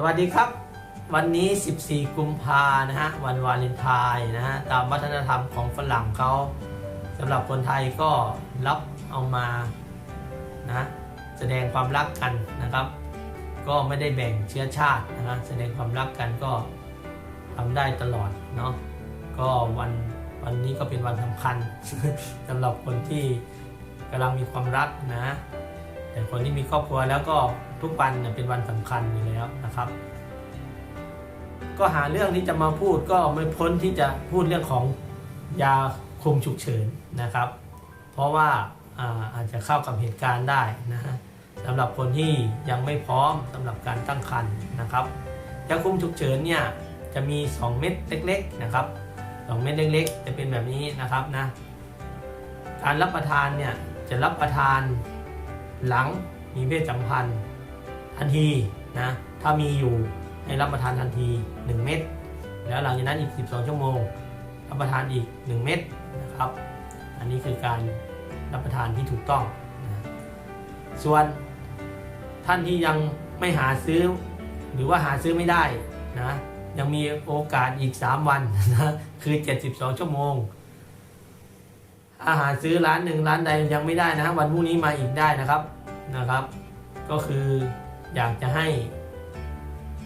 สวัสดีครับ วันนี้ 14 กุมภานะฮะ วันวาเลนไทน์นะฮะ ตามวัฒนธรรมของฝรั่งเขาสำหรับคนไทยก็รับเอามานะแสดงความรักกันนะครับ ก็ไม่ได้แบ่งเชื้อชาตินะฮะแสดงความรักกันก็ทำได้ตลอดเนาะก็วันวันนี้ก็เป็นวันสำคัญสำหรับคนที่กำลังมีความรักนะ แต่คนที่มีครอบครัวแล้วก็ ทุกวันเนี่ยเป็นวันสำคัญอยู่แล้วนะครับ ก็หาเรื่องที่จะมาพูดก็ไม่พ้นที่จะพูดเรื่องของยาคุมฉุกเฉินนะครับ เพราะว่าอาอาจจะเข้ากับเหตุการณ์ได้นะฮะสำหรับคนที่ยังไม่พร้อมสำหรับการตั้งครรภ์นะครับยาคุมฉุกเฉินเนี่ยจะมี 2 เม็ดเล็กๆนะครับ 2 เม็ดเล็กๆ จะเป็นแบบนี้นะครับนะการรับประทานเนี่ยจะรับประทานหลังมีเพศสัมพันธ์ ทันทีนะถ้ามีอยู่ให้รับประทานทันที 1 เม็ดแล้วหลังจากนั้นอีก 12 ชั่วโมง รับประทานอีก 1 เม็ดนะครับ อันนี้คือการรับประทานที่ถูกต้องนะส่วนท่านที่ยังไม่หาซื้อ หรือว่าหาซื้อไม่ได้นะยังมีโอกาสอีก 3 วันนะคือ 72 ชั่วโมง อาหารซื้อร้านหนึ่งร้านใดยังไม่ได้นะ วันพรุ่งนี้มาอีกได้นะครับนะครับ ก็คือ อยากจะให้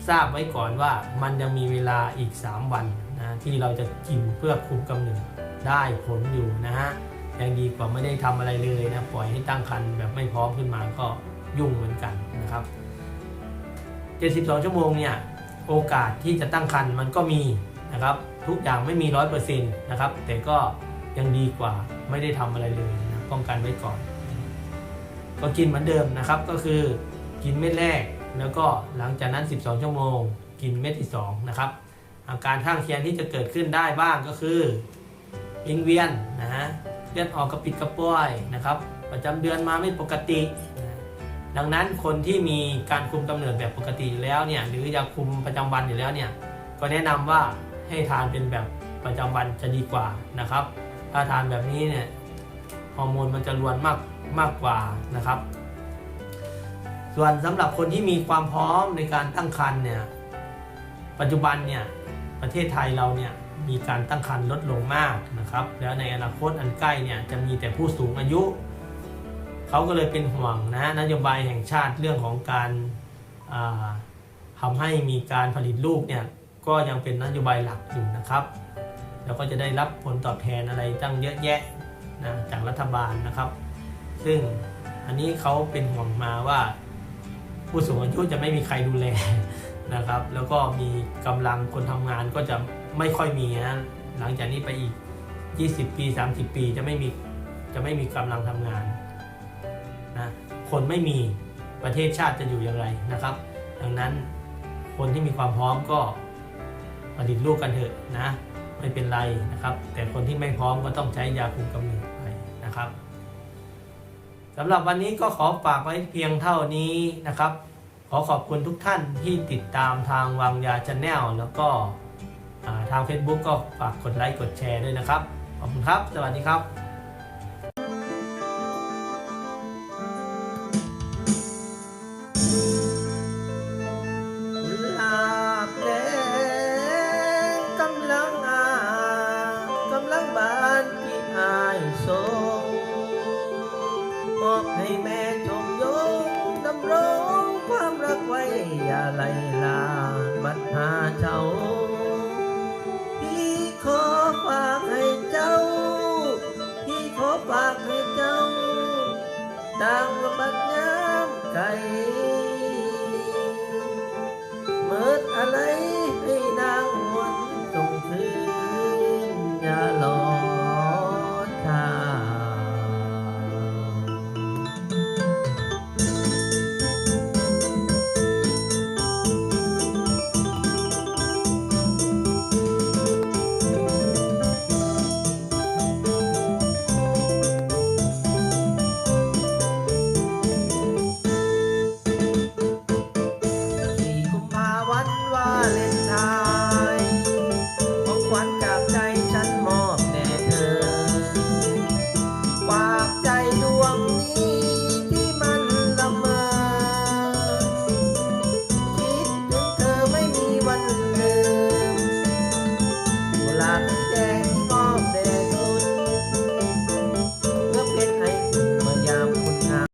ทราบไว้ก่อนว่ามันยังมีเวลาอีก 3 วันนะที่เราจะกินเพื่อคุมกำเนิดได้ผลอยู่นะฮะยังดีกว่าไม่ได้ทำอะไรเลยนะปล่อยให้ตั้งครรภ์แบบไม่พร้อมขึ้นมาก็ยุ่งเหมือนกันนะครับ 72 ชั่วโมงเนี่ยโอกาสที่จะตั้งครรภ์มันก็มีนะครับทุกอย่างไม่มี 100%นะครับแต่ก็ยังดีกว่าไม่ได้ทำอะไรเลยนะป้องกันไว้ก่อน ก็กินเหมือนเดิมนะครับก็คือ กินเม็ดแรก แล้วก็หลังจากนั้น 12 ชั่วโมง กินเม็ดที่2นะครับอาการข้างเคียงที่จะเกิดขึ้นได้บ้างก็คือวิงเวียนนะฮะเลือดออกกระปิดกระป้อยนะครับ ประจำเดือนมาไม่ปกตินะดังนั้นคนที่มีการคุมกำเนิดแบบปกติอยู่แล้วเนี่ยหรือยาคุมประจำวันอยู่แล้วเนี่ยก็แนะนำว่าให้ทานเป็นแบบประจำวันจะดีกว่านะครับ ถ้าทานแบบนี้เนี่ยฮอร์โมนมันจะรวนมากมากกว่านะครับ ส่วนสำหรับคนที่มีความพร้อมในการตั้งครรภ์เนี่ยปัจจุบันเนี่ยประเทศไทยเราเนี่ยมีการตั้งครรภ์ลดลงมากนะครับแล้วในอนาคตอันใกล้เนี่ยจะมีแต่ผู้สูงอายุ เขาก็เลยเป็นห่วงนะนโยบายแห่งชาติเรื่องของการาทำให้มีการผลิตลูกเนี่ยก็ยังเป็นนโยบายหลักอยู่นะครับ แล้วก็จะได้รับผลตอบแทนอะไรตั้งเยอะแยะนะจากรัฐบาลนะครับ ซึ่งอันนี้เขาเป็นห่วงมาว่า ผู้สูงอายุจะไม่มีใครดูแลนะครับ แล้วก็มีกำลังคนทำงานก็จะไม่ค่อยมีนะหลังจากนี้ไปอีก 20 ปี 30 ปีจะไม่มีจะไม่มีกำลังทำงานนะคนไม่มีประเทศชาติจะอยู่อย่างไรนะครับ ดังนั้นคนที่มีความพร้อมก็ผลิตลูกกันเถอะนะไม่เป็นไรนะครับ แต่คนที่ไม่พร้อมก็ต้องใช้ยาคุมกำเนิดไปนะครับ สำหรับวันนี้ก็ขอฝากไว้เพียงเท่านี้นะครับ ขอขอบคุณทุกท่านที่ติดตามทางวังยาชาแนลแล้วก็ทาง Facebook ก็ฝากกดไลค์กดแชร์ด้วยนะครับ ขอบคุณครับ สวัสดีครับ อย่าไหลลาบัดหาเจ้า พี่ขอฝากให้เจ้า พี่ขอฝากให้เจ้าดังบัดย้ำไก่เมิดอะไรให้นาง